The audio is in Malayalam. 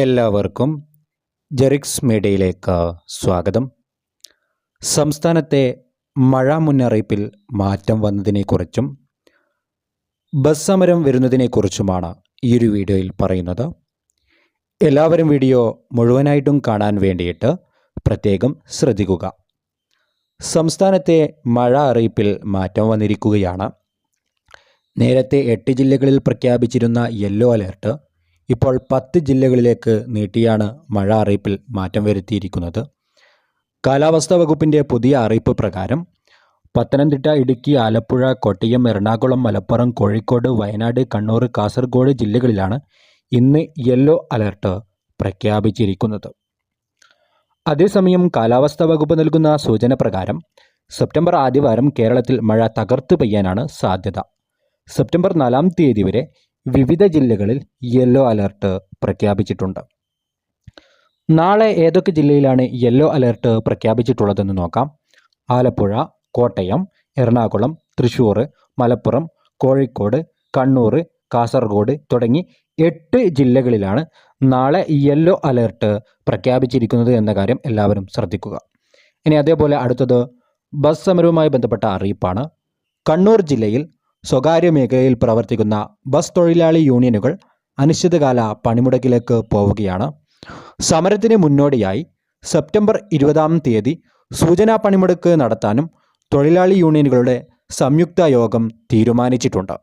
എല്ലാവർക്കും ജെറിക്സ് മീഡിയയിലേക്ക് സ്വാഗതം. സംസ്ഥാനത്തെ മഴ മുന്നറിയിപ്പിൽ മാറ്റം വന്നതിനെക്കുറിച്ചും ബസ് സമരം വരുന്നതിനെക്കുറിച്ചുമാണ് ഈ ഒരു വീഡിയോയിൽ പറയുന്നത്. എല്ലാവരും വീഡിയോ മുഴുവനായിട്ടും കാണാൻ വേണ്ടിയിട്ട് പ്രത്യേകം ശ്രദ്ധിക്കുക. സംസ്ഥാനത്തെ മഴ അറിയിപ്പിൽ മാറ്റം വന്നിരിക്കുകയാണ്. നേരത്തെ എട്ട് ജില്ലകളിൽ പ്രഖ്യാപിച്ചിരുന്ന യെല്ലോ അലേർട്ട് ഇപ്പോൾ പത്ത് ജില്ലകളിലേക്ക് നീട്ടിയാണ് മഴ അറിയിപ്പിൽ മാറ്റം വരുത്തിയിരിക്കുന്നത്. കാലാവസ്ഥാ വകുപ്പിന്റെ പുതിയ അറിയിപ്പ് പ്രകാരം പത്തനംതിട്ട ഇടുക്കി ആലപ്പുഴ കോട്ടയം എറണാകുളം മലപ്പുറം കോഴിക്കോട് വയനാട് കണ്ണൂർ കാസർഗോഡ് ജില്ലകളിലാണ് ഇന്ന് യെല്ലോ അലർട്ട് പ്രഖ്യാപിച്ചിരിക്കുന്നത്. അതേസമയം കാലാവസ്ഥാ വകുപ്പ് നൽകുന്ന സൂചന പ്രകാരം സെപ്റ്റംബർ ആദ്യവാരം കേരളത്തിൽ മഴ തകർത്ത് പെയ്യാനാണ് സാധ്യത. സെപ്റ്റംബർ നാലാം തീയതി വരെ വിവിധ ജില്ലകളിൽ യെല്ലോ അലർട്ട് പ്രഖ്യാപിച്ചിട്ടുണ്ട്. നാളെ ഏതൊക്കെ ജില്ലയിലാണ് യെല്ലോ അലർട്ട് പ്രഖ്യാപിച്ചിട്ടുള്ളതെന്ന് നോക്കാം. ആലപ്പുഴ കോട്ടയം എറണാകുളം തൃശ്ശൂർ മലപ്പുറം കോഴിക്കോട് കണ്ണൂർ കാസർഗോഡ് തുടങ്ങി എട്ട് ജില്ലകളിലാണ് നാളെ യെല്ലോ അലർട്ട് പ്രഖ്യാപിച്ചിരിക്കുന്നത് എന്ന കാര്യം എല്ലാവരും ശ്രദ്ധിക്കുക. ഇനി അതേപോലെ അടുത്തത് ബസ് സമരവുമായി ബന്ധപ്പെട്ട അറിയിപ്പാണ്. കണ്ണൂർ ജില്ലയിൽ സ്വകാര്യ മേഖലയിൽ പ്രവർത്തിക്കുന്ന ബസ് തൊഴിലാളി യൂണിയനുകൾ അനിശ്ചിതകാല പണിമുടക്കിലേക്ക് പോവുകയാണ്. സമരത്തിന് മുന്നോടിയായി സെപ്റ്റംബർ ഇരുപതാം തീയതി സൂചനാ പണിമുടക്ക് നടത്താനും തൊഴിലാളി യൂണിയനുകളുടെ സംയുക്ത യോഗം തീരുമാനിച്ചിട്ടുണ്ട്.